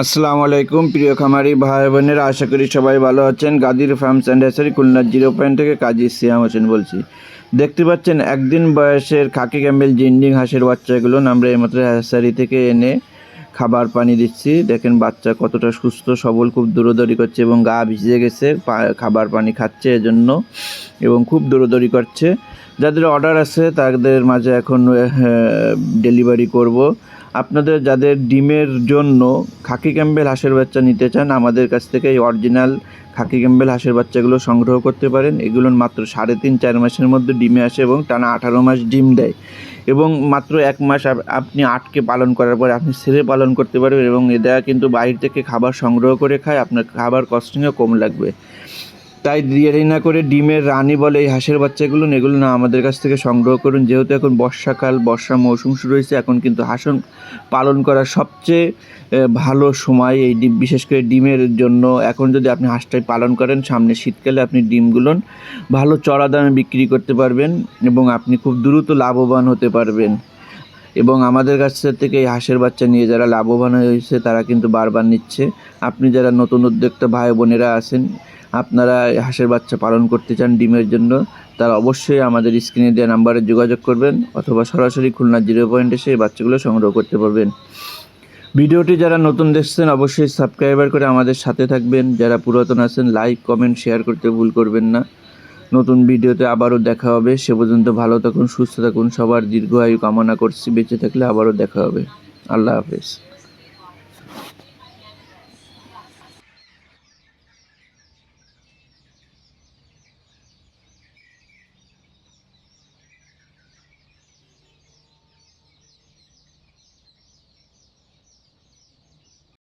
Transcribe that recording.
আসসালামু আলাইকুম, প্রিয় খামারি ভাই বোনেরা, আশা করি সবাই ভালো আছেন। Gadir farms and hatchery, Khulna zero point থেকে কাজী সিয়াম হোসেন বলছি। দেখতে পাচ্ছেন, একদিন বয়সের খাকি ক্যাম্বেল, জিন্ডিং হাঁসের বাচ্চাগুলো আমরা এইমাত্র হ্যাসারি থেকে এনে খাবার পানি দিচ্ছি। দেখেন, বাচ্চা কতটা সুস্থ, সবল, খুব দৌড়দৌড়ি করছে এবং গা ভিজে গেছে খাবার পানি খাচ্ছে এজন্য এবং খুব দৌড়দৌড়ি করছে। যাদের অর্ডার আছে, তাদের মাঝে এখন ডেলিভারি করব। আপনাদের যাদের ডিমের জন্য খাকি ক্যাম্বেল হাঁসের বাচ্চা নিতে চান, আমাদের কাছ থেকে এই অরিজিনাল খাকি ক্যাম্বেল হাঁসের বাচ্চাগুলো সংগ্রহ করতে পারেন। এগুলো মাত্র সাড়ে তিন, চার মাসের মধ্যে ডিমে আসে এবং টানা আঠারো মাস ডিম দেয়। এবং মাত্র এক মাস আপনি আটকে পালন করার পরে আপনি ছেড়ে পালন করতে পারবেন এবং এরা কিন্তু বাইরে থেকে খাবার সংগ্রহ করে খায়। আপনার খাবার কস্টিংও কম লাগবে। তাই দেরি না করে ডিমের রানী বলে এই হাঁসের বাচ্চাগুলো এগুলো না আমাদের কাছ থেকে সংগ্রহ করুন। যেহেতু এখন বর্ষাকাল, বর্ষা মৌসুম শুরু হয়েছে, এখন কিন্তু হাঁসন পালন করার সবচেয়ে ভালো সময় এই ডিম, বিশেষ করে ডিমের জন্য। এখন যদি আপনি হাঁসটাই পালন করেন, সামনে শীতকালে আপনি ডিমগুলো ভালো চড়া দামে বিক্রি করতে পারবেন এবং আপনি খুব দ্রুত লাভবান হতে পারবেন। এবং আমাদের কাছ থেকে এই হাঁসের বাচ্চা নিয়ে যারা লাভবান হয়েছে, তারা কিন্তু বারবার নিচ্ছে। আপনি যারা নতুন উদ্যোক্তা, ভাই বোনেরা আছেন, আপনারা এই হাঁসের বাচ্চা পালন করতে চান ডিমের জন্য, তারা অবশ্যই আমাদের স্ক্রিনে দেওয়া নাম্বারে যোগাযোগ করবেন অথবা সরাসরি খুলনা জিরো পয়েন্টে সেই বাচ্চাগুলো সংগ্রহ করতে পারবেন। ভিডিওটি যারা নতুন দেখছেন, অবশ্যই সাবস্ক্রাইবার করে আমাদের সাথে থাকবেন। যারা পুরাতন আছেন, লাইক, কমেন্ট, শেয়ার করতে ভুল করবেন না। নতুন ভিডিওতে আবারও দেখা হবে। সে পর্যন্ত ভালো থাকুন, সুস্থ থাকুন। সবার দীর্ঘ আয়ু কামনা করছি। বেঁচে থাকলে আবারও দেখা হবে। আল্লাহ হাফেজ।